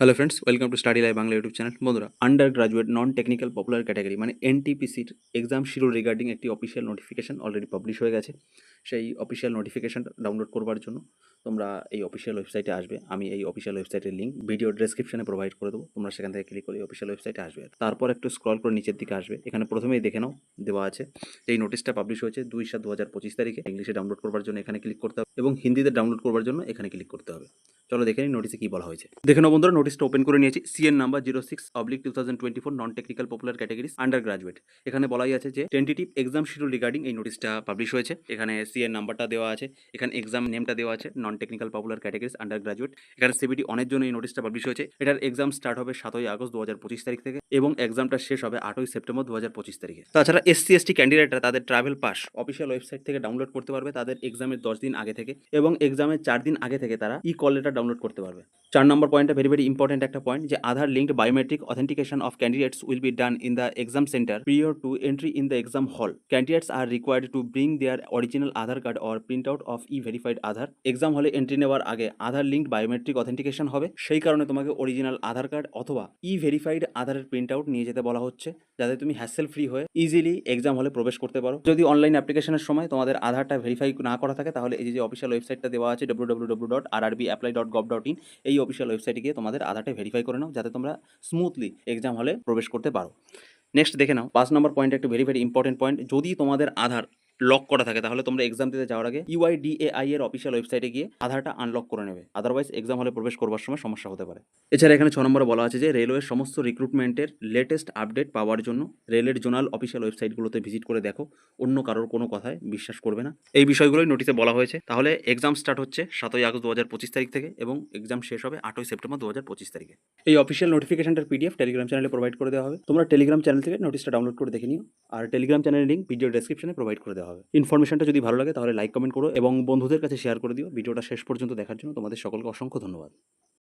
Hello friends welcome to study live Bangla YouTube channel বন্ধুরা under graduate non technical popular category মানে এনটিপিসির exam schedule regarding একটি official notification already publish হয়ে গেছে। সেই official নোটিফিকেশনটা ডাউনলোড করবার জন্য তোমরা এই অফিসিয়াল ওয়েবসাইটে আসবে। আমি এই অফিসিয়াল ওয়েবসাইটের লিঙ্ক ভিডিও ডেসক্রিপশনে প্রোভাইড করে দেবো। তোমরা সেখান থেকে ক্লিক করে অফিসিয়াল ওয়েবসাইটে আসবে। তারপর একটু স্ক্রল করে নিচের দিকে আসবে। এখানে প্রথমেই দেখে নাও, দেওয়া আছে। এই নোটিশটা পাবলিশ হয়েছে দুই সাত দু হাজার পঁচিশ তারিখে। ইংলিশে ডাউনলোড করবার জন্য এখানে ক্লিক করতে হবে এবং হিন্দিতে ডাউনলোড করবার জন্য এখানে ক্লিক করতে হবে। চলো দেখে নিই নোটিসে কি বলা হয়েছে। দেখে নাও বন্ধুরা নোটিসটা ওপেন করে নিয়েছি। CN number zero six oblique two thousand twenty four non technical popular categories under graduate এখানে বলাই আছে যে টেন্টেটিভ এক্সাম শিডিউল রিগার্ডিং এই নোটিসটা পাবলিশ হয়েছে। এখানে সিএন নাম্বারটা দেওয়া আছে, এখানে এক্সাম নেমটা দেওয়া আছে non technical popular categories under graduate এখানে সিবিটি অনেক জন্য এই নোটিসটা পাবলিশ হয়েছে। এটার এক্সাম স্টার্ট হবে সাতই আগস্ট দু হাজার পঁচিশ তারিখ থেকে এবং এক্সামটা শেষ হবে আটই সেপ্টেম্বর দু হাজার পঁচিশ তারিখে। তাছাড়া এসসি এসটি ক্যান্ডিডেটরা তাদের ট্রাভেল পাস অফিসিয়াল ওয়েবসাইট থেকে ডাউনলোড করতে পারবে তাদের এক্সামের দশ দিন আগে থেকে এবং এক্সামের চার দিন আগে থেকে তারা ই কল লেটার ডাউনলোড করতে পারবে। চার নম্বর পয়েন্টটা ভেরি ভেরি ইম্পর্টেন্ট একটা পয়েন্ট যে Aadhaar linked biometric authentication of candidates will be done in the exam centre prior to entry in the exam hall candidates are required to bring their original Aadhaar card or print out of e verified Aadhaar exam হলে entry নেওয়ার আগে আধার linked biometric authentication হবে। সেই কারণে তোমাকে original Aadhaar card অথবা e verified আধারের print out নিয়ে যেতে বলা হচ্ছে, যাতে তুমি হ্যাসেল ফ্রি হয়ে ইজিলি এক্সাম হলে প্রবেশ করতে পারো। যদি অনলাইন অ্যাপ্লিকেশনের সময় তোমাদের আধারটা ভেরিফাই না করা থাকে, তাহলে এই যে অফিসিয়াল ওয়েবসাইটটা দেওয়া আছে W W W dot R RB apply dot gov dot in এই অফিসিয়াল ওয়েবসাইটে গিয়ে তোমাদের আধারটা ভেরিফাই করে নাও, যাতে তোমরা স্মুথলি এক্সাম হলে প্রবেশ করতে পারো। নেক্সট দেখে নাও, পাঁচ নম্বর পয়েন্ট একটা ভেরি ভেরি ইম্পর্টেন্ট পয়েন্ট যদি তোমাদের আধার লক করা থাকে। তাহলে তোমরা এক্সাম দিতে যাওয়ার আগে ইউআইডিএআই এর অফিসিয়াল ওয়েবসাইটে গিয়ে আধারটা আনলক করে নেবে। আদারওয়াইজ এক্সাম হলে প্রবেশ করবার সময় সমস্যা হতে পারে। এছাড়া এখানে ছ নম্বরে বলা আছে যে রেলওয়ের সমস্ত রিক্রুটমেন্টের লেটেস্ট আপডেট পাওয়ার জন্য রেলের জোনাল অফিসিয়াল ওয়েবসাইটগুলোতে ভিজিট করে দেখো। অন্য কারোর কোনো কথায় বিশ্বাস করবে না। এই বিষয়গুলোই নোটিসে বলা হয়েছে। তাহলে এক্সাম স্টার্ট হচ্ছে সাতই আগস্ট দু হাজার পঁচিশ তারিখ থেকে এবং এক্সাম শেষ হবে আটই সেপ্টেম্বর দু হাজার পঁচিশ তারিখে। এই অফিসিয়াল নোটিফিকেশনটার পিডিএফ টেলিগ্রাম চ্যানেলে প্রোভাইড করে দেওয়া হবে। তোমরা টেলিগ্রাম চ্যানেল থেকে নোটিসটা ডাউনলোড করে দেখে নিও। আর টেলিগ্রাম চ্যানেলের লিঙ্ক ভিডিও ডেসক্রিপশনে প্রোভাইড করে দেওয়া হবে। ইনফরমেশনটা যদি ভালো লাগে তাহলে লাইক, কমেন্ট করো এবং বন্ধুদের কাছে শেয়ার করে দিও। ভিডিওটা শেষ পর্যন্ত দেখার জন্য তোমাদের সকলকে অসংখ্য ধন্যবাদ।